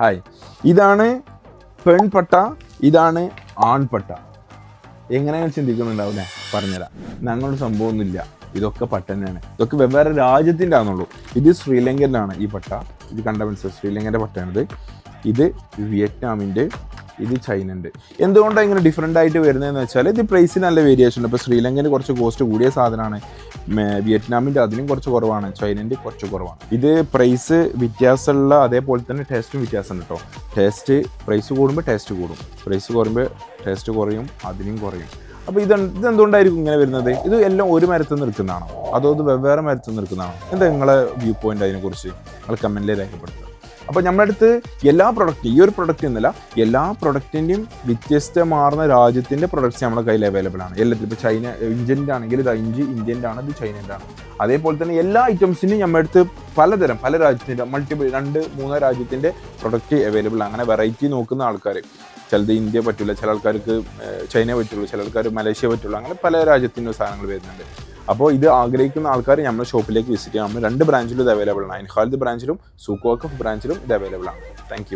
Hi. ഇതാണ് പെൺപട്ട ഇതാണ് ആൺപട്ട. എങ്ങനെയാണ് ചിന്തിക്കുന്നുണ്ടാവില്ലേ പറഞ്ഞുതരാം. ഞങ്ങളുടെ സംഭവമൊന്നുമില്ല. ഇതൊക്കെ പട്ട തന്നെയാണ്. ഇതൊക്കെ വെവ്വേറെ രാജ്യത്തിന്റെ ആണെന്നുള്ളൂ ഇത് ശ്രീലങ്കന്റെ ഈ പട്ട. ഇത് കണ്ട മനസ്സിലായി. ശ്രീലങ്കന്റെ പട്ടയാണിത്. ഇത് വിയറ്റ്നാമിന്റെ ഇത് ചൈനന്റെ. എന്തുകൊണ്ടാണ് ഇങ്ങനെ ഡിഫറെന്റ് ആയിട്ട് വരുന്നതെന്ന് വെച്ചാൽ ഇത് പ്രൈസിന് നല്ല വേരിയേഷൻ ഉണ്ട്. ഇപ്പോൾ ശ്രീലങ്കന്റെ കുറച്ച് കോസ്റ്റ് കൂടിയ സാധനമാണ്. വിയറ്റ്നാമിന്റെ അതിനും കുറച്ച് കുറവാണ്. ചൈനന്റെ കുറച്ച് കുറവാണ്. ഇത് പ്രൈസ് വ്യത്യാസമുള്ള അതേപോലെ തന്നെ ടേസ്റ്റും വ്യത്യാസമുണ്ട് കേട്ടോ. ടേസ്റ്റ് പ്രൈസ് കൂടുമ്പോൾ ടേസ്റ്റ് കൂടും. പ്രൈസ് കുറയുമ്പോൾ ടേസ്റ്റ് കുറയും അതിനും കുറയും. അപ്പോൾ ഇത് ഇതെന്തുകൊണ്ടായിരിക്കും ഇങ്ങനെ വരുന്നത്? ഇത് എല്ലാം ഒരു മരത്തിൽ നിൽക്കുന്നതാണോ അതോ ഇത് വെവ്വേറെ മരത്തിൽ നിൽക്കുന്നതാണോ എന്താ നിങ്ങളെ വ്യൂ പോയിന്റ് അതിനെക്കുറിച്ച്? നിങ്ങൾ കമന്റിൽ രേഖപ്പെടുത്തുക. അപ്പോൾ നമ്മുടെ അടുത്ത് എല്ലാ പ്രൊഡക്റ്റും ഈ ഒരു പ്രൊഡക്റ്റ് എന്നല്ല എല്ലാ പ്രൊഡക്റ്റിന്റെയും വ്യത്യസ്തമാർന്ന രാജ്യത്തിന്റെ പ്രൊഡക്ട്സ് നമ്മുടെ കയ്യിൽ അവൈലബിൾ ആണ്. എല്ലാത്തിലും ഇപ്പോൾ ചൈന ഇന്ത്യന്റെ ആണെങ്കിൽ ഇത് ഇഞ്ചി ഇന്ത്യന്റെ ആണ് ഇത് ചൈനന്റെ ആണ്. അതേപോലെ തന്നെ എല്ലാ ഐറ്റംസിനും നമ്മുടെ അടുത്ത് പലതരം പല രാജ്യത്തിന്റെ മൾട്ടിപ്പിൾ രണ്ട് മൂന്ന് രാജ്യത്തിന്റെ പ്രൊഡക്റ്റ് അവൈലബിൾ അങ്ങനെ വെറൈറ്റി നോക്കുന്ന ആൾക്കാർ ചിലത് ഇന്ത്യ പറ്റില്ല ചില ആൾക്കാർക്ക് ചൈന പറ്റുള്ളൂ ചില ആൾക്കാർ മലേഷ്യ പറ്റുള്ളൂ അങ്ങനെ പല രാജ്യത്തിന്റെ സാധനങ്ങൾ വരുന്നുണ്ട്. അപ്പോൾ ഇത് ആഗ്രഹിക്കുന്ന ആൾക്കാർ നമ്മുടെ ഷോപ്പിലേക്ക് വിസിറ്റ് ചെയ്യാം രണ്ട് ബ്രാഞ്ചിലും ഇത് അവൈലബിൾ ആണ്. അൻഹാൽദ് ബ്രാഞ്ചിലും സൂക്കോക്കഫ് ബ്രാഞ്ചിലും ഇത് അവൈലബിൾ ആണ്. താങ്ക്